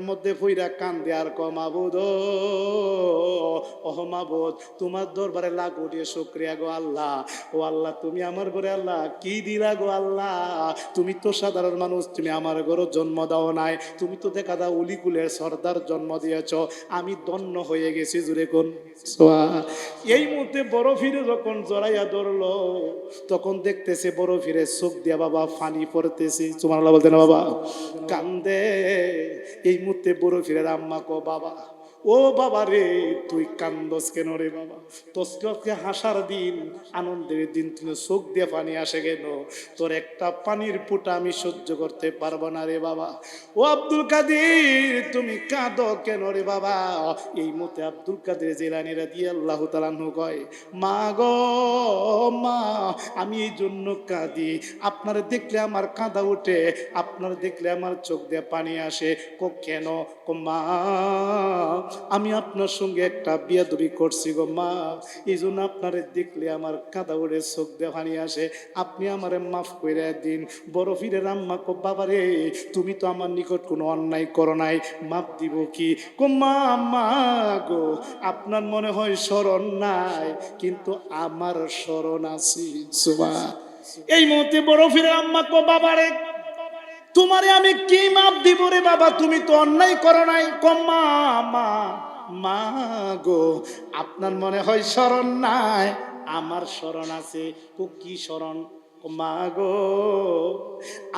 মধ্যে ফুইরা কান দেয়ার কমাবুদ ওহ মাবুদ, তোমার দরবারে দিয়ে শুক্রিয়া গো আল্লাহ। ও আল্লাহ, তুমি আমার ঘরে আল্লাহ, কি দিলা গো আল্লাহ? তুমি তো সাধারণ মানুষ, তুমি আমার ঘরে জন্ম দাও নাই। তুমি তো দেখা দাও উলিকুলের সর্দার জন্ম দিয়েছ। আমি দন্য হয়ে গেছি জুড়ে কোন। এই মুহূর্তে বড় ফিরে যখন জড়াইয়া ধরলো, তখন দেখতেছে বড় ফিরে চোখ দিয়া বাবা ফানি পড়তেছে। তোমার বলতে না বাবা, কান্দে। এই মুহূর্তে বড় ফিরে আম্মা কো বাবা। ও বাবা রে, তুই কান্দস কেন রে বাবা? তোকে হাসার দিন, আনন্দের দিন তুমি চোখ দিয়ে পানি আসে কেন? তোর একটা পানির ফুটা আমি সহ্য করতে পারব না রে বাবা। ও আব্দুল কাদের, তুমি কাঁদ কেন রে বাবা? এই মতে আব্দুল কাদের জেলানিরা দিয়ে আল্লাহ তালানু কয়, মা গো, মা, আমি এই জন্য কাঁদি। আপনার দেখলে আমার কাঁদা ওঠে আপনার দেখলে আমার চোখ দিয়ে পানি আসে। কো কেন? কো মা আমি আপনার সঙ্গে একটা বিয়াদবি করছি গো মা। এই জন্য আপনারে দেখলে আমার কাঁদা ওড়ে চোখ দিয়ে আসে। আপনি আমারে মাফ করে দিন। বড় ফিরে রাম্মা কো বাবা রে তুমি তো আমার নিকট কোনো অন্যায় করো নাই। মাপ দিব কি? কো মা গো, আপনার মনে হয় স্মরণ নাই, কিন্তু আমার স্মরণ আছে। এই মুহূর্তে বড় ফিরে আম্মা কো বাবা রে তোমারে আমি কি মাপ দিব রে বাবা? তুমি তো অন্যায় করো নাই। কম্মা মা মা গো, আপনার মনে হয় স্মরণ নাই? আমার স্মরণ আছে। কো, কি স্মরণ? মা গো,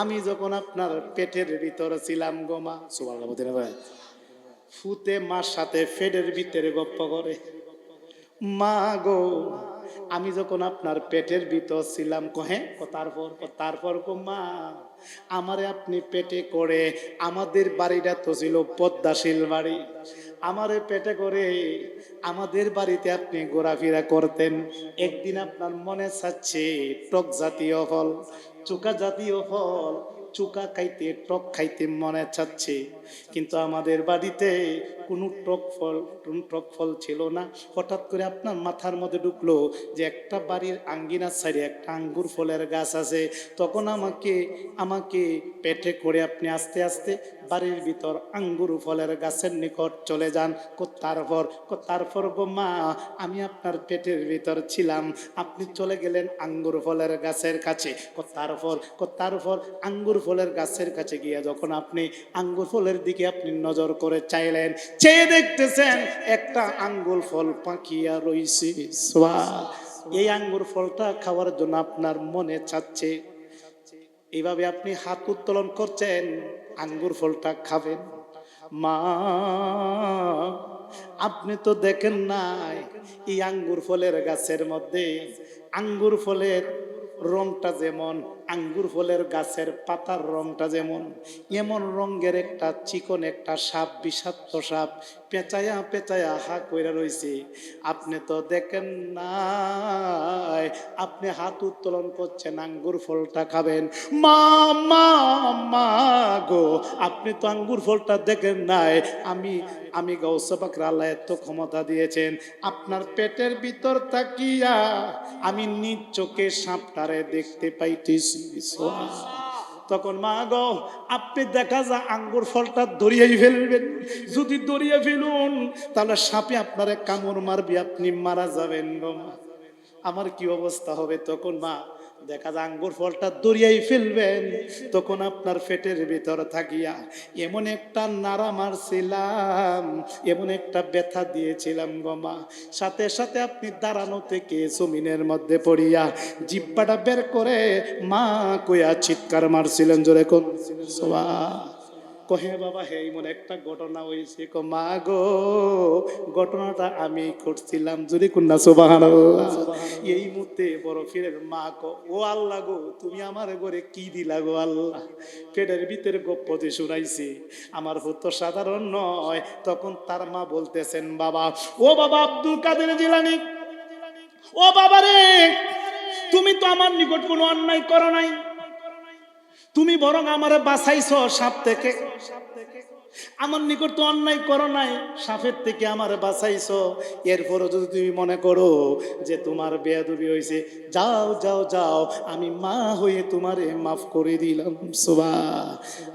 আমি যখন আপনার পেটের ভিতরে ছিলাম গো, মা। সুবাল ফুতে মার সাথে পেটের ভিতরে গপ্প করে। মা গো, আমি যখন আপনার পেটের ভিতর ছিলাম কহে তারপর, ক, তারপর গো মা। আমারে আপনি পেটে করে, আমাদের বাড়িটা তো ছিল পদ্মাশীল বাড়ি। আমারে পেটে করে, আমাদের বাড়িতে আপনি ঘোরাফেরা করতেন। একদিন আপনার মনে চাচ্ছে টক জাতীয় ফল চুকা জাতীয় ফল চুকা খাইতে, টক খাইতে মনে চাচ্ছে কিন্তু আমাদের বাড়িতে কোনো টক ফল, কোনো টক ফল ছিল না। হঠাৎ করে আপনার মাথার মধ্যে ঢুকলো যে একটা বাড়ির আঙ্গিনার সাইডে একটা আঙ্গুর ফলের গাছ আছে। তখন আমাকে আমাকে পেটে করে আপনি আস্তে আস্তে বাড়ির ভিতর আঙ্গুর ফলের গাছের নিকট চলে যান। তারপর তারপর গো মা, আমি আপনার পেটের ভিতর ছিলাম। আপনি চলে গেলেন আঙ্গুর ফলের গাছের কাছে। তারপর তারপর আঙ্গুর ফলের গাছের কাছে গিয়ে যখন আপনি আঙ্গুর ফলের দিকে আপনি নজর করে চাইলেন, চেয়ে দেখতেছেন একটা আঙ্গুর ফল পাকিয়া রইছে। এই আঙ্গুর ফলটা খাওয়ার জন্য আপনার মনে চাচ্ছে। এইভাবে আপনি হাত উত্তোলন করছেন, আঙ্গুর ফলটা খাবেন। মা, আপনি তো দেখেন নাই, এই আঙ্গুর ফলের গাছের মধ্যে আঙ্গুর ফলের রংটা যেমন আঙ্গুর ফলের গাছের পাতার রংটা যেমন, এমন রঙের একটা চিকন একটা সাপ, বিষাক্ত সাপ পেঁচায়া পেঁচায়া হা কইরা রইছে। আপনি তো দেখেন নাই, আপনি হাত উত্তোলন করছেন, আঙ্গুর ফলটা খাবেন। মা মা মা গো, আপনি তো আঙ্গুর ফলটা দেখেন নাই। আমি আমি গৌসবাক আল্লাহ এত ক্ষমতা দিয়েছেন। আপনার পেটের ভিতর তাকিয়া আমি নিজ চোখে সাপটারে দেখতে পাইতেছি। তখন মা গো, আপনি দেখা যা আঙ্গুর ফলটা দরিয়াই ফেলবেন। যদি দরিয়া ফেলুন, তাহলে সাপে আপনারে কামড় মারবি, আপনি মারা যাবেন গো আমার কি অবস্থা হবে তখন মা? দেখা যায় আঙ্গুর ফলটা দরিয়াই ফেলবেন, তখন আপনার ফেটের ভিতর থাকিয়া এমন একটা নাড়া মারছিলাম, এমন একটা ব্যথা দিয়েছিলাম গমা সাথে সাথে আপনি দাঁড়ানো থেকে জমিনের মধ্যে পড়িয়া জিব্বাটা বের করে মা কইয়া চিৎকার মারছিলেন, জোরে কোন? সোয়া। কহে বাবা হে এমন একটা ঘটনা হয়েছে কো মা গো ঘটনাটা আমি করছিলাম যদি কন্যা সোবাহান এই মুহূর্তে বড় ফিরের মা কো ও আল্লাহ গো তুমি আমার ঘরে কি দিলা গো আল্লাহ? পেটের ভিতরে গপ্পতে শুনাইছি আমার পুত্র সাধারণ নয়। তখন তার মা বলতেছেন বাবা ও বাবা আব্দুল কাদের জিলানি ও বাবা রে তুমি তো আমার নিকট কোনো অন্যায় করো নাই। তুমি বরং আমারে বাঁচাইছ সাপ থেকে। আমার নিকট তো অন্যায় করো নাই সাফের থেকে আমার বাঁচাইছো। এরপরও যদি তুমি মনে করো যে তোমার বেয়াদবি হয়েছে যাও যাও যাও, আমি মা হয়ে তোমারে মাফ করে দিলাম। সুবা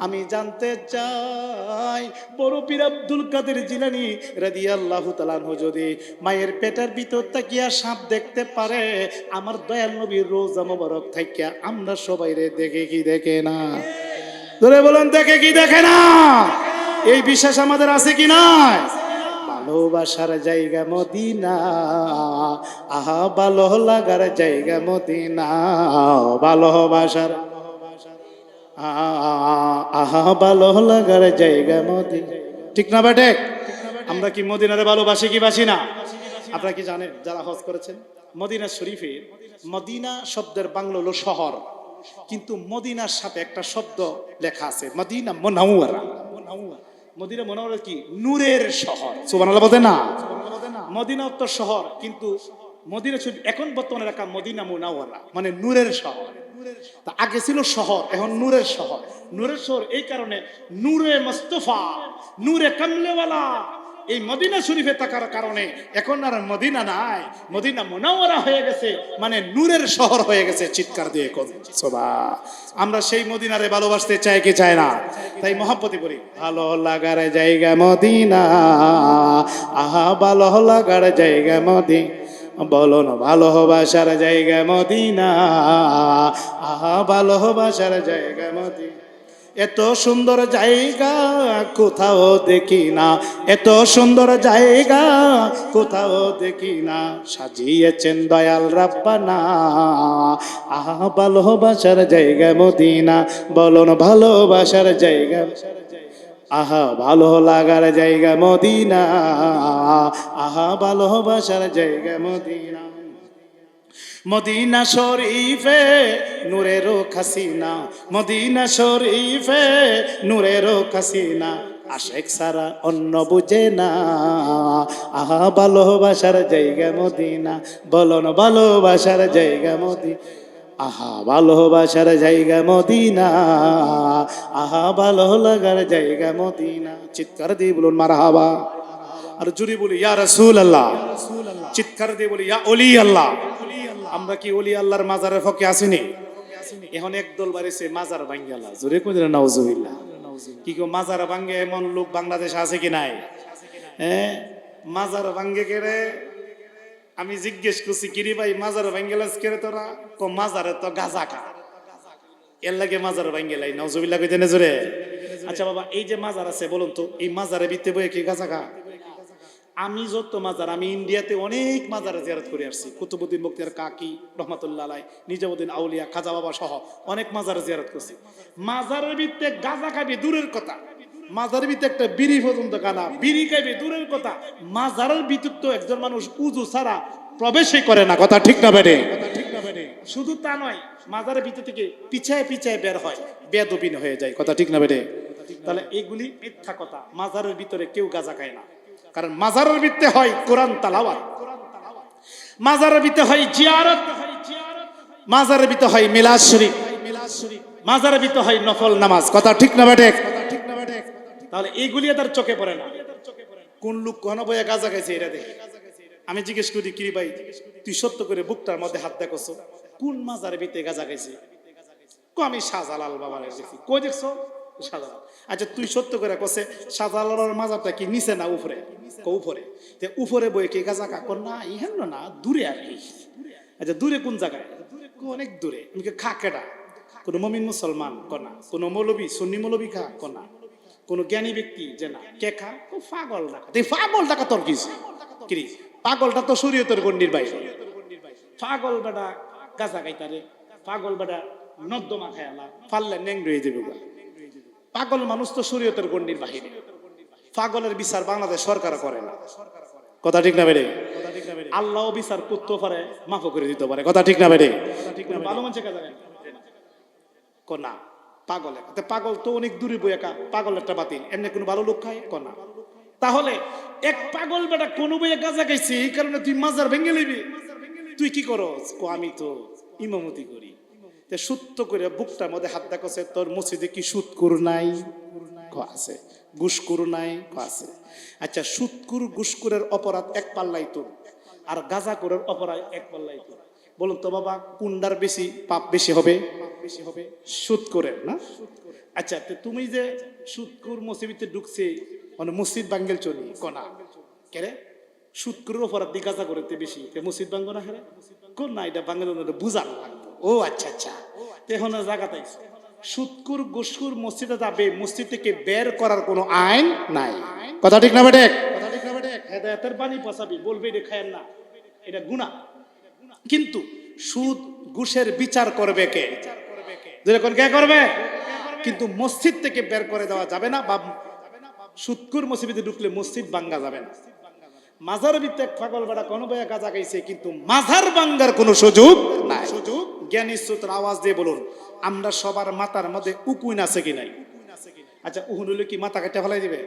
আমি জানতে চাই, বড় পীর আব্দুল কাদের জিলানি রাদি আল্লাহ তালানহ যদি মায়ের পেটের ভিতর তাকিয়া সাপ দেখতে পারে, আমার দয়াল নবীর রোজা মোবারক থাকিয়া আমরা সবাই রে দেখে কি দেখে না? ধরে বলুন, দেখে কি দেখে না? এই বিশ্বাস আমাদের আছে কি নাই? ভালোবাসার জায়গা মদিনা। আহা ভালো লাগার জায়গা মদিনা। ভালোবাসার আহা ভালো লাগার জায়গা মদিনা। ঠিক না বেটে? আমরা কি মদিনারে ভালোবাসি কি বাসি না? আপনারা কি জানেন যারা হজ করেছেন? মদিনা শরীফের মদিনা শব্দের বাংলা হলো শহর। কিন্তু মদিনার সাথে একটা শব্দ লেখা আছে মদিনা মোনাউয়ারা মদিনা মোনাউয়ারা কি? নূরের শহর। সুবহানাল্লাহ বলতে না? মদিনা তো শহর কিন্তু মদিনা ছবি এখন বর্তমানে রাখা মদিনা মুনাওয়ারা মানে নূরের শহর। তা আগে ছিল শহর এখন নূরের শহর। নূরের শহর এই কারণে নূরে মোস্তফা নূরে কামলেওয়ালা এই মদিনা শরীফে থাকার কারণে এখন আর মদিনা নাই। মদিনা মোনাওয়ারা হয়ে গেছে মানে নূরের শহর হয়ে গেছে, চিৎকার দিয়ে সোবা আমরা সেই মদিনারে ভালোবাসতে চাই কি চাই না? তাই মহাপতি বলি, ভালো লাগার জায়গা মদিনা, আহা, ভালো লাগার জায়গা মদিনা বলো না ভালোবাসার জায়গা মদিনা, আহা ভালোবাসার জায়গা মদিনা এত সুন্দর জায়গা কোথাও দেখি না। এত সুন্দর জায়গা কোথাও দেখি না। সাজিয়েছেন দয়াল রাব্বানা। আহা, ভালোবাসার জায়গা মদিনা। বলো না ভালোবাসার জায়গা। আহা, ভালো লাগার জায়গা মদিনা। আহা, ভালোবাসার জায়গা মদিনা। মদিনা শরীফে নূরেরও খাসিনা, মদিনা শরীফে নূরেরও খাসিনা। আশেক সারা অন্য বুঝে না। আহা, ভালোবাসার জায়গা মদিনা। বলন, ভালোবাসার জায়গা মদিনা আহা, ভালোবাসার জায়গা মদিনা। আহা, ভালো লাগার জায়গা মদিনা। চিৎকার দিয়ে বলুন মারা হাবা আর জুড়ি বলি, ইয়া রসুল আল্লাহ চিৎকার দিয়ে বলি, ইয়া অলি আল্লাহ আমরা কি অলি আল্লাহর মাজারের ফকে আসিনি? এখন একদল বাড়িছে, মাজার ভাঙ্গিয়ালা জোরে কোন নাউজুবিল্লাহ। কি কো মাজার ভাঙ্গে এমন লোক বাংলাদেশে আছে কি নাই? হ্যাঁ মাজার ভাঙ্গে কেড়ে আমি জিজ্ঞেস করছি, কিরি ভাই, মাজার ভাঙ্গেলাস কেড়ে তোরা? কো, মাজারে তো গাজা খা। এর লাগে মাজার ভাঙ্গেলাই নাউজুবিল্লাহ কইতে জোরে। আচ্ছা বাবা, এই যে মাজার আছে, বলুন তো, এই মাজারে বিতে বয়ে কি গাজা খা? আমি যত মাজার আমি ইন্ডিয়াতে অনেক মাজারে জিয়ারত করে আসছি। কুতুবুদ্দিন বক্তিয়ার কাকি রহমাতুল্লাহ আলাই নিজামুদ্দিন আউলিয়া খাজা বাবা সহ অনেক মাজারে জিয়ারত করছি। মাজারের ভিত্তে গাজা খাবি দূরের কথা মাজারের ভিত্তে একটা বিড়ি পর্যন্ত কানা বিড়ি খাইবে দূরের কথা মাজারের ভিতর তো একজন মানুষ উজু ছাড়া প্রবেশই করে না কথা ঠিক না বেড়ে? শুধু তা নয় মাজারের ভিতর থেকে পিছায় পিছায় বের হয় বেদবিন হয়ে যায় কথা ঠিক না বেড়ে? তাহলে এগুলি মিথ্যা কথা মাজারের ভিতরে কেউ গাজা খায় না। কারণ মাজারের ভিত্তে হয় কোরআন তালাওয়াত। মাজারের ভিত্তে হয় জিয়ারত। মাজারের ভিত্তে হয় মিলাদ শরীফ। মাজারের ভিত্তে হয় নফল নামাজ। কথা ঠিক না বেটে তাহলে এইগুলি তার চোখে পড়ে না। কোন লোক কোন বইয়া গাজা খাইছে এটা দেখে? আমি জিজ্ঞেস করি কিরি ভাই, তুই সত্য করে বুকটার মধ্যে হাত দেখছ কোন মাজারের ভিত্তে গাজা কো আমি শাহজালাল বাবার দেখছি। কই দেখছ? আচ্ছা তুই সত্য করে কছে শাহজালালের মাজারটা কি নিচে না উপরে? উপরে। তে উপরে বই কি গাজা কাকর না, ইহেন না, দূরে আর কি। আচ্ছা দূরে কোন জায়গায়? অনেক দূরে। কে কোন মমিন মুসলমান কনা কোন মৌলবী, সুন্নি মৌলবী খা কনা কোন জ্ঞানী ব্যক্তি যে না, কে খা? পাগল ডাকা। তুই পাগল ডাকা তোর কি পাগলটা তো শরীয়তের গণ্ডির বাইরে। পাগল বেটা গাজা খাইতারে পাগল বেটা নর্দমা খায়ালা ফাললে নেং রয়ে যাবে। পাগল মানুষ তো শরীয়তের গণ্ডির বাহিরে পাগলের বিচার বাংলাদেশ সরকার করে না। কথা ঠিক না বেড়ে? আল্লাহ বিচার করতে পারে মাফ করে দিতে পারে। কথা ঠিক না বেড়ে? ভালো মানুষের কাজা না। পাগল পাগল তো অনেক দূরে বই একা পাগল একটা বাতিল। এমনি কোনো ভালো লোক খায়? কনা তাহলে এক পাগল বেটা কোনো বইয়ে গাজা খাইছে এই কারণে তুই মাজার ভেঙে লিবি তুই কি করস? কো, আমি তো ইমামতি করি। তে সুত্ত করে বুকটার মধ্যে হাত দেখছে তোর মসজিদে কি সুদ কর নাই? আছে। গুসকুর নাই আছে। আচ্ছা সুৎকুর গুসকুরের অপরাধ এক পাল্লাই তো। আর গাজাকুরের অপরাধ এক পাল্লাই তো। বলুন তো বাবা, কুন্ডার বেশি, পাপ বেশি হবে? বেশি হবে সুৎকুরের না? আচ্ছা তো তুমি যে সুৎকুর মসজিদে ঢুকছে মানে মসজিদ বাঙ্গেল চলি কনা কেরে সুৎকুরের অপরাধ দি গাজা করে বেশি। মসজিদ বাঙ্গ না হেরে কোন না, এটা বাঙ্গেল বুঝানো লাগবে ও আচ্ছা আচ্ছা। এখন জায়গা তাই সুৎকুর, গুসকুর মসজিদে যাবে, মসজিদ থেকে বের করার কোনো আইন নাই। কথা ঠিক না বেটে হেদায়তের বাণী পচাবি বলবে এটা খায়ের না। এটা গুণা কিন্তু সুদ, ঘুষের বিচার করবে কে? যেরকম কে করবে? কিন্তু মসজিদ থেকে বের করে দেওয়া যাবে না বা সুৎকুর মসজিদে ঢুকলে মসজিদ ভাঙ্গা যাবে না। মাজার ভিত্তে পাগল বেড়া কোনো বয়া গাজা গাইছে কিন্তু মাজার ভাঙ্গার কোনো সুযোগ নাই। সুযোগ? জ্ঞানী শ্রোতার আওয়াজ দিয়ে বলুন আমরা সবার মাথার মধ্যে উকুইন আছে কি নাই? আচ্ছা উহুন হলে কি মাথা কেটে ফেলাই দিবে?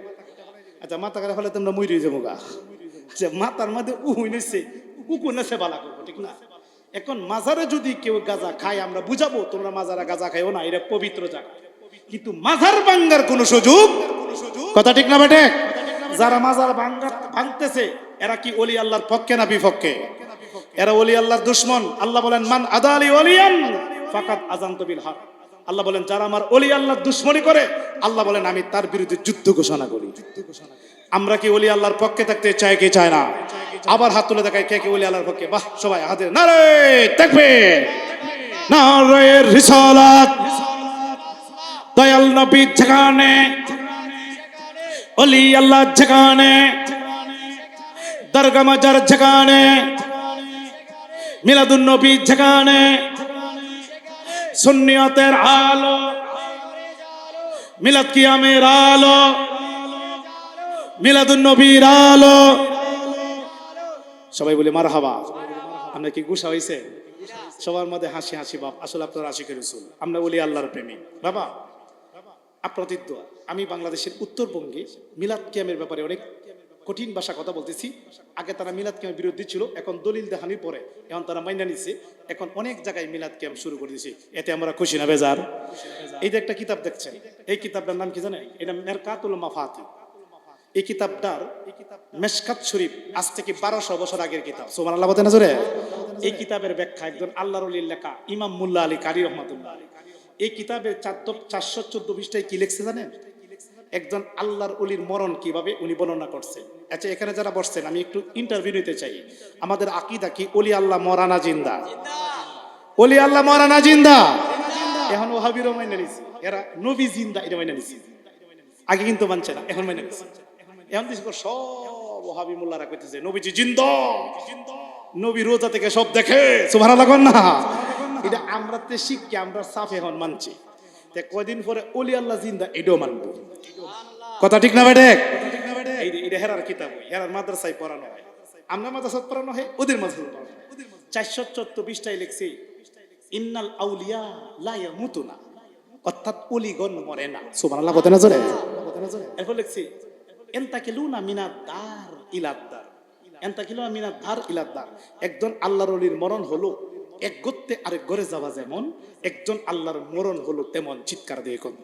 আচ্ছা মাথা কেটে ফেলে তোমরা মরি যাব গা। আচ্ছা মাথার মধ্যে উহুইন হয়েছে উকুন আছে বালা করব ঠিক না? এখন মাজারে যদি কেউ গাজা খায় আমরা বুঝাবো তোমরা মাজারা গাজা খাইও না এটা পবিত্র জায়গা। কিন্তু মাজার ভাঙ্গার কোনো সুযোগ কথা ঠিক না বেটে? যারা মাজার ভাঙ্গা ভাঙতেছে এরা কি অলি আল্লাহর পক্ষে না বিপক্ষে? এরা অলি আল্লাহর দুশ্মন। আল্লাহ বলেন, মান আদা আদালি অলিয়ান ফাকাত আজান বিল হক। আল্লাহ বলেন, যারা আমার অলি আল্লাহর দুশ্মনী করে, আল্লাহ বলেন, আমি তার বিরুদ্ধে যুদ্ধ ঘোষণা করি। আমরা কি অলি আল্লাহর পক্ষে থাকতে চাই কি চায় না? আবার হাত তুলে দেখায় কে কে অলি আল্লাহর পক্ষে? বাহ, সবাই হাতে নারে দেখবে না নারে রিসালাত। দয়াল নবী যেখানে অলি আল্লাহ যেখানে দরগা মাজার যেখানে মিলাদুন নবী যেখানে, সুন্নিয়তের আলো, মিলাদ কিয়ামের আলো মিলাদুন নবীর আলো। সবাই বলে মার হাবা আমরা কি গুসা হয়েছে সবার মধ্যে হাসি হাসি, বাপ। আসলে আপনার আশিকের রসুল। আমরা বলি আল্লাহর প্রেমী বাবা দোয়া। আমি বাংলাদেশের উত্তরবঙ্গে মিলাদ কিয়ামের ব্যাপারে অনেক কঠিন ভাষা কথা বলতেছি। আগে তারা মিলাদ কিয়ামের বিরোধী ছিল, এখন দলিল দেহানির পরে এখন তারা মাইনা নিচ্ছে এখন অনেক জায়গায় মিলাদ ক্যাম্প শুরু করে দিয়েছে এতে আমরা খুশি না, বেজার। এই যে একটা কিতাব দেখছেন, এই কিতাবটার নাম কি জানেন? এটা মেরকাতুল মাফাতি। এই কিতাবটার মেশকাত শরীফ আজ থেকে বারোশো বছর আগের কিতাব। সোমান আল্লাহ বলতে নজরে এই কিতাবের ব্যাখ্যা একজন আল্লাহর লেখা ইমাম মুল্লা আলী কারি রহমাতুল্লাহ আলী। এই কিতাবের চারশো চোদ্দ পৃষ্ঠায় কি লিখছে জানেন? একজন আল্লাহর অলির মরণ কীভাবে উনি বর্ণনা করছেন? আচ্ছা এখানে যারা বসছেন, আমি একটু ইন্টারভিউ নিতে চাই। আমাদের আকিদা কি? অলি আল্লাহ মরানা জিন্দা। অলি আল্লাহ মরানা জিন্দা। এখন ওহাবিরও মাইনে নিছি। এরা নবী জিন্দা এটা মাইনে নিছি। আগে কিন্তু মানছে না, এখন মাইনে নিছি। এখন দিস সব ওহাবি মোল্লারা কইতেছে, নবীজি জিন্দা। নবী রোজা থেকে সব দেখে। সুবহানাল্লাহ কোন না। এটা আমরা তে শিখকে আমরা সাফ এখন মানছি। তে কয়দিন পরে অলি আল্লাহ জিন্দা, এটাও মানবো। কথা ঠিক না এটা হেরার কিতাব হেরার মাদ্রাসায় পড়ানো হয়। আমরা মাদ্রাসায় পড়ানো হয়, ওদের মাদ্রাসায় চারশো চোদ্দ লিখছি, ইন্নাল আউলিয়া লা ইয়ামুতুনা। অর্থাৎ অলিগণ মরে না। সুবহানাল্লাহ বলতে না এরপর লিখছি, এন্তাকিলুনা মিনাদ দার ইলাদ দার। এন্তাকিলুনা মিনাদ দার ইলাদ দার। একজন আল্লাহর অলির মরণ হলো, এক গত্তে আরেক ঘরে যাওয়া যেমন, একজন আল্লাহর মরণ হলো তেমন চিৎকার দিয়ে কোন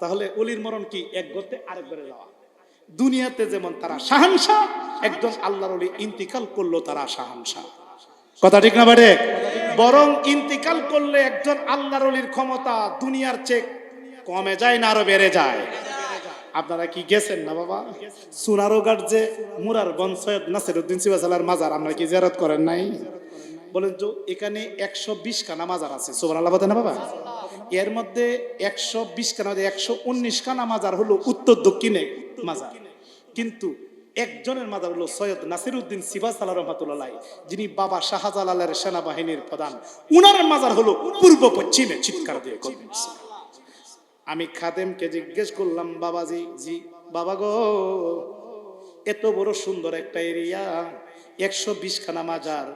তাহলে অলির মরণ কি? এক গত্তে আরেক ঘরে যাওয়া। দুনিয়াতে যেমন তারা শাহানশাহ একজন আল্লাহর অলি ইন্তিকাল করল তারা শাহানশাহ কথা ঠিক না বাড়ে? বরং ইন্তিকাল করলে একজন আল্লাহর অলির ক্ষমতা দুনিয়ার চেক কমে যায় না আরও বেড়ে যায়। আপনারা কি গেছেন না বাবা? সুনারোঘাট যে মুরার গন সৈয়দ নাসির উদ্দিন সিবাসালার মাজার, আপনারা কি জিয়ারত করেন নাই? বলেন তো, এখানে একশো বিশ খানা মাজার আছে। সোমান আল্লাহ না বাবা? এর মধ্যে একশো বিশ খানা একশো উনিশ খানা মাজার হলো উত্তর দক্ষিণে মাজার। কিন্তু একজনের মাজার হলো সৈয়দ নাসির উদ্দিন সিবাস আল্লাহ রহমাতুল্লাহ, যিনি বাবা শাহজালালের সেনাবাহিনীর প্রধান। উনার মাজার হলো পূর্ব পশ্চিমে, চিৎকার দিয়ে আমি খাদেমকে জিজ্ঞেস করলাম, বাবাজি, জি, বাবা গো, এত বড় সুন্দর একটা এরিয়া একশো বিশ খানা মাজার,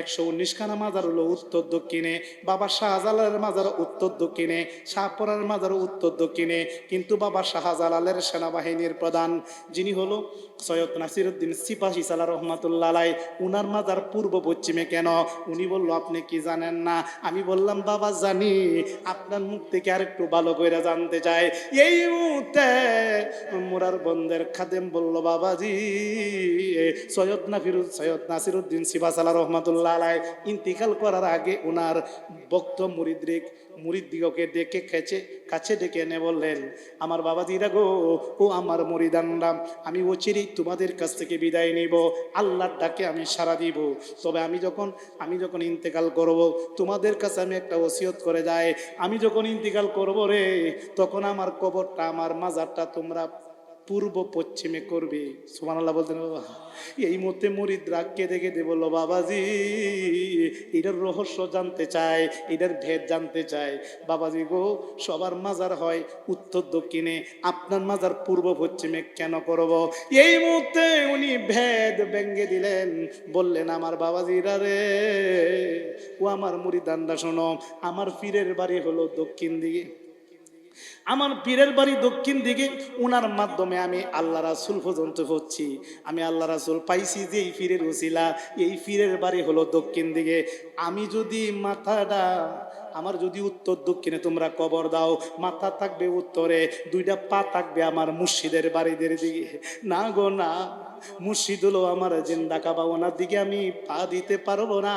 একশো উনিশ খানা মাজার হলো উত্তর দক্ষিণে, বাবা শাহজালালের মাজার উত্তর দক্ষিণে শাহপরার মাজার উত্তর দক্ষিণে, কিন্তু বাবা শাহজালালের সেনাবাহিনীর প্রধান, যিনি হলো সৈয়দ নাসিরুদ্দিন সিপাহি সালা রহমাতুল্লাহ উনার মাজার পূর্ব পশ্চিমে কেন? উনি বলল, আপনি কি জানেন না? আমি বললাম, বাবা জানি, আপনার মুখ থেকে আর একটু ভালো করে জানতে চাই। এই মুহূর্তে মোরার বন্দের খাদেম বলল, বাবাজি, সৈয়দ নাফিরুদ সৈয়দ নাসির নাসিরুদ্দিন সিবাসালা রহমাতুল্লাহ আলাই ইন্তিকাল করার আগে ওনার বক্ত মুরিদ্রিক মুরিদ্দিগকে ডেকে খেছে কাছে ডেকে এনে বললেন, আমার বাবাজিরা গো, ও আমার মরিদানরা, আমি অচিরেই তোমাদের কাছ থেকে বিদায় নিব, আল্লাহর ডাকে আমি সারা দিব। তবে আমি যখন আমি যখন ইন্তেকাল করব, তোমাদের কাছে আমি একটা ওসিয়ত করে যাই। আমি যখন ইন্তেকাল করব রে, তখন আমার কবরটা, আমার মাজারটা তোমরা পূর্ব পশ্চিমে করবে। সুমান আল্লাহ বলতেন এই মুহূর্তে মরিদ রাগ কেঁদে বলল, বাবাজি, এটার রহস্য জানতে চায় এটার ভেদ জানতে চায় বাবাজি গো, সবার মাজার হয় উত্তর দক্ষিণে, আপনার মাজার পূর্ব পশ্চিমে কেন করব? এই মুহূর্তে উনি ভেদ ব্যঙ্গে দিলেন। বললেন, আমার বাবাজিরা রে, ও আমার মুরিদান্ডা শোনো, আমার পীরের বাড়ি হলো দক্ষিণ দিকে। আমার পীরের বাড়ি দক্ষিণ দিকে, উনার মাধ্যমে আমি আল্লাহ রাসুল পর্যন্ত হচ্ছি আমি আল্লাহ রাসুল পাইছি যে এই পীরের উসিলা এই পীরের বাড়ি হলো দক্ষিণ দিকে। আমি যদি মাথাটা, আমার যদি উত্তর দক্ষিণে তোমরা কবর দাও, মাথা থাকবে উত্তরে, দুইটা পা থাকবে আমার মুর্শিদের বাড়িদের দিকে। না গো, না, মুর্শিদ হলো আমার জিন্দা কাবা, ওনার দিকে আমি পা দিতে পারব না।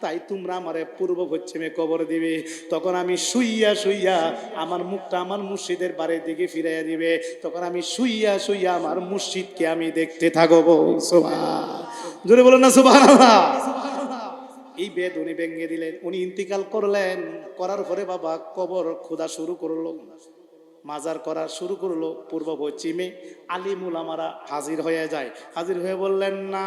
তাই তোমরা আমারে পূর্ব পশ্চিমে কবর দিবে। তখন আমি শুইয়া শুইয়া আমার মুখটা আমার মুর্শিদের বাড়ির দিকে ফিরাইয়া দিবে। তখন আমি শুইয়া শুইয়া আমার মুর্শিদকে আমি দেখতে থাকব। সোভা জোরে বলো না সোভা এই বেদ উনি ভেঙে দিলেন। উনি ইন্তিকাল করলেন। করার পরে বাবা কবর খোদা শুরু করল। মাজার করা শুরু করল পূর্ব পশ্চিমে। আলিমুল আমারা হাজির হয়ে যায়। হাজির হয়ে বললেন, না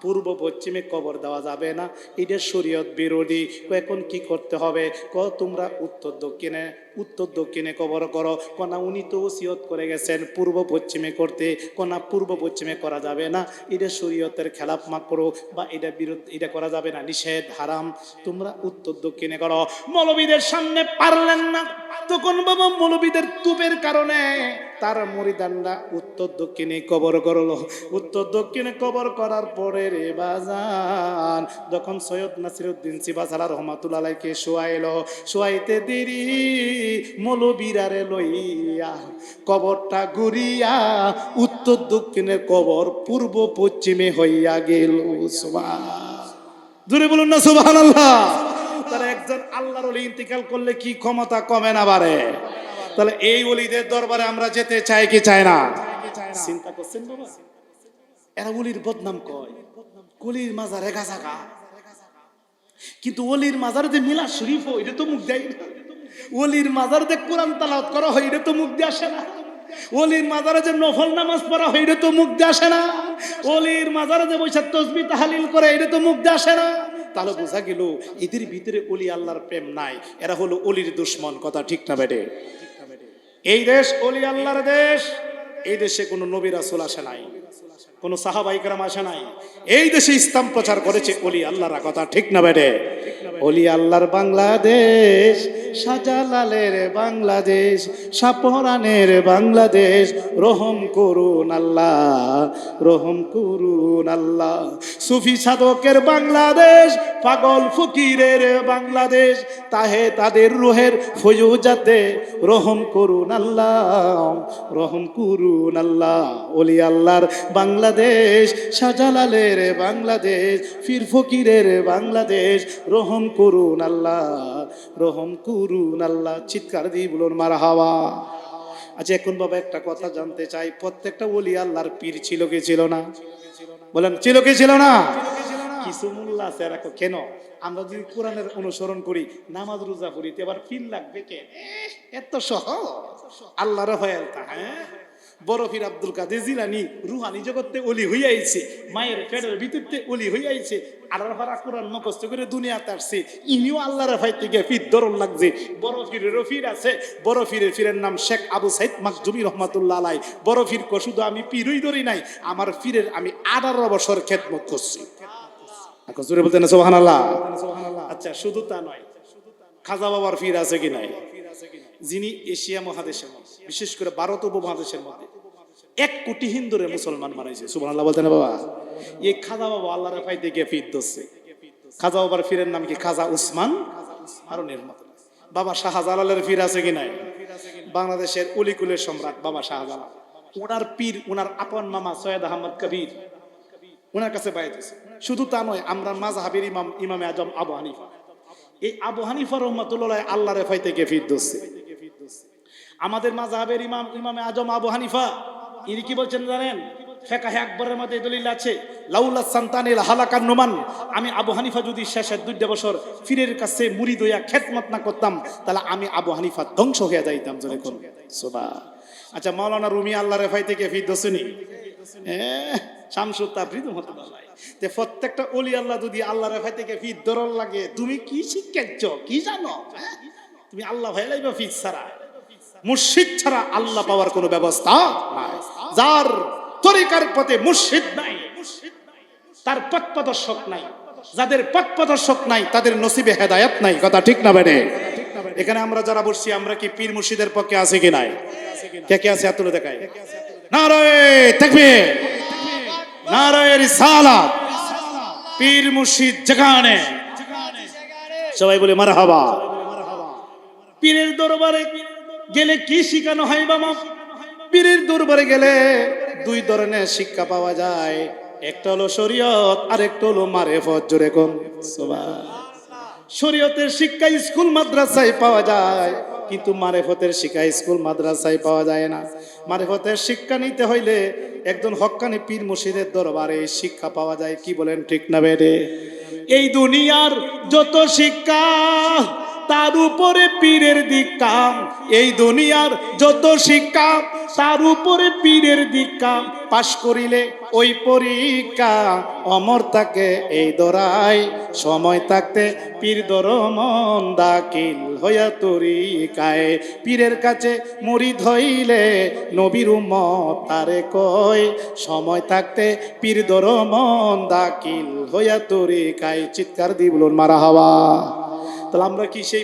পূর্ব পশ্চিমে কবর দেওয়া যাবে না। এটা শরীয়ত বিরোধী। এখন কি করতে হবে? ক, তোমরা উত্তর দক্ষিণে উত্তর দক্ষিণে কবর করো। কনা উনি তো ওসিয়ত করে গেছেন পূর্ব পশ্চিমে করতে। কনা পূর্ব পশ্চিমে করা যাবে না। এটা শরীয়তের খেলাপ মা করো বা এটা বিরোধ এটা করা যাবে না। নিষেধ, হারাম। তোমরা উত্তর দক্ষিণে করো। মৌলবীদের সামনে পারলেন না। তখন বাবা মৌলবীদের তুপের কারণে তার মরিদানরা উত্তর দক্ষিণে কবর করল। উত্তর দক্ষিণে কবর করার পরে রে বাজান। যখন সৈয়দ নাসিরুদ্দিন সিবাসালা রহমাতুল্লাহকে শোয়াইলো, শোয়াইতে দেরি মৌলবীরারে লইয়া কবরটা ঘুরিয়া উত্তর দক্ষিণের কবর পূর্ব পশ্চিমে হইয়া গেল। সুবহান জোরে বলুন না সুবহান আল্লাহ তারা একজন আল্লাহর ওলি ইন্তিকাল করলে কি ক্ষমতা কমে না বাড়ে? তাহলে এই ওলিদের দরবারে আমরা যেতে চাই কি চাই না? চিন্তা করছেন বাবা? এরা অলির বদনাম কয়, কলির মাজার একা জাগা। কিন্তু অলির মাজারে যে মিলা শরীফ এটা তো মুখ দেয় না। ওলির মাজারে যে কোরআন তালাত করা হয়, এটা তো মুখ দিয়ে আসে না। ওলির মাজারে যে নফল নামাজ পড়া হয়, এটা তো মুখ দিয়ে আসে না। ওলির মাজারে যে বৈশাখ তসবি তাহালিল করে, এটা তো মুখ দিয়ে আসে না। তাহলে বোঝা গেল, এদের ভিতরে অলি আল্লাহর প্রেম নাই, এরা হলো অলির দুশ্মন। কথা ঠিক না বেটে? এই দেশ অলি আল্লাহর দেশ, এই দেশে কোনো নবী রাসূল আসে নাই। কোনো সাহাবাইকরাম আসে নাই। এই দেশে ইসলাম প্রচার করেছে অলি আল্লাহর কথা, ঠিক না বেটে অলি আল্লাহর বাংলাদেশ শাহজালালের বাংলাদেশ সাপরানের বাংলাদেশ। রহম করুন আল্লাহ, রহম করুন আল্লাহ। সুফি সাধকের বাংলাদেশ, পাগল ফকিরের বাংলাদেশ। তাহে তাদের রোহের ফজুজাতে রহম করুন আল্লাহ, রহম করুন আল্লাহ। অলি আল্লাহর বাংলাদেশ, শাহজালালের বাংলাদেশ, ফির ফকিরের বাংলাদেশ। রহম করুন আল্লাহ, রহম করুন আল্লাহ, চিৎকার দিয়ে বলুন, মারা হাওয়া। আচ্ছা এখন বাবা একটা কথা জানতে চাই। প্রত্যেকটা বলি আল্লাহর পীর ছিল কি ছিল না? বলেন, ছিল কি ছিল না? কিছু মোল্লা আছে রাখো কেন? আমরা যদি কোরআনের অনুসরণ করি, নামাজ রোজা করি তো এবার ফিল লাগবে কে? এত সহজ। আল্লাহর হয়ে হ্যাঁ? বড় ফির আব্দুল কাদের জিলানি রুহানি জগতে অলি হইয়াইছে মায়ের পেটের ভিতরতে অলি হইয়াইছে আর ফারা কোরআন মুখস্থ করে দুনিয়াতে আসছে ইনিও আল্লাহর ভাই থেকে ফির দরল লাগছে। বড় ফিরেরও ফির আছে বড় ফিরের ফিরের নাম শেখ আবু সাইদ মাকজুমি রহমাতুল্লাহ আলাই বড় ফির শুধু আমি পীরই ধরি নাই আমার ফিরের আমি আঠারো বছর খেদমত করছি। জোরে বলতেন সোহান আল্লাহ আচ্ছা শুধু তা নয় খাজা বাবার ফির আছে কি নাই? যিনি এশিয়া মহাদেশের মধ্যে, বিশেষ করে ভারত উপমহাদেশের মধ্যে, এক কোটি হিন্দুরে মুসলমান বানাইছে। সুবাহ আল্লাহ বলতেন বাবা? এই খাজা বাবা আল্লাহর পাইতে গিয়ে ফির ধরছে। খাজা বাবার ফিরের নাম কি? খাজা উসমান আরও নির্মত বাবা শাহজালালের ফির আছে কি নাই? বাংলাদেশের উলিকুলের সম্রাট বাবা শাহজালাল। ওনার পীর, ওনার আপন মামা সৈয়দ আহমদ কবির, ওনার কাছে বাইতেছে শুধু তা নয়, আমরা মাযহাবের ইমাম, ইমামে আজম আবু হানিফা। এই আবু হানিফা রহমাতুল্লাহ আল্লাহ রেফাই থেকে ফির দোষে আমাদের মাযহাবের ইমাম ইমামে আজম আবু হানিফা ইনি কি বলছেন জানেন? ফেকাহে আকবরের মধ্যে দলিল আছে লাউলা সান্তানিল হালাকার নোমান। আমি আবু হানিফা যদি শেষের দুইটা বছর ফিরের কাছে মুড়ি দইয়া খেতমত না করতাম তাহলে আমি আবু হানিফা ধ্বংস হয়ে যাইতাম কোন। সোবা আচ্ছা মাওলানা রুমি আল্লাহ রেফাই থেকে ফির দোষেনি শামসুর তাফরিদ মহতবাল্লাহ তে প্রত্যেকটা অলি আল্লাহ যদি আল্লাহ রেফাই থেকে ফির দরল লাগে তুমি কি শিক্ষাচ্ছ? কি জানো? হ্যাঁ? তুমি আল্লাহ ভাই লাইবা ফির ছাড়া মুর্শিদ ছাড়া আল্লাহ পাওয়ার কোনো ব্যবস্থা নাই। যার তরিকার পথে মুর্শিদ নাই, তার পথ প্রদর্শক নাই, যাদের পথ প্রদর্শক নাই, তাদের নসিবে হেদায়াত নাই। কথা ঠিক না বেড়ে? এখানে আমরা যারা বসছি, আমরা কি পীর মুর্শিদের পক্ষে আছে কি নাই? কে কে আছে হাত তুলে দেখায় নারায়ে তাকবীর, নারায়ে রিসালাত, পীর মুর্শিদ যেখানে, সবাই বলে মারহাবা। পীরের দরবারে গেলে কি শিখানো হয় বাবা? পীরের দরবারে গেলে দুই ধরনের শিক্ষা পাওয়া যায়। একটা হলো শরীয়ত আর একটা হলো মারেফত। জোরে কোন? শরীয়তের শিক্ষা স্কুল, মাদ্রাসায় পাওয়া যায়, কিন্তু মারেফতের শিক্ষা স্কুল, মাদ্রাসায় পাওয়া যায় না। মারেফতের শিক্ষা নিতে হইলে একজন হক্কানি পীর মুর্শিদের দরবারে শিক্ষা পাওয়া যায়, কি বলেন ঠিক না বেড়ে এই দুনিয়ার যত শিক্ষা তার উপরে পীরের দীক্ষা। এই দুনিয়ার যত শিক্ষা, তার উপরে পীরের দীক্ষা পাশ করিলে ওই পরীক্ষা অমর থাকে এই দরাই। সময় থাকতে পীর দরমন দাকিল হইয়া তরিকায়। পীরের কাছে মরি ধইলে নবীর উম্মত তারে কয়, সময় থাকতে পীর দরমন দাকিল হইয়া তরিকায়। চিৎকার দিবলুন মারা হওয়া। তাহলে আমরা কি সেই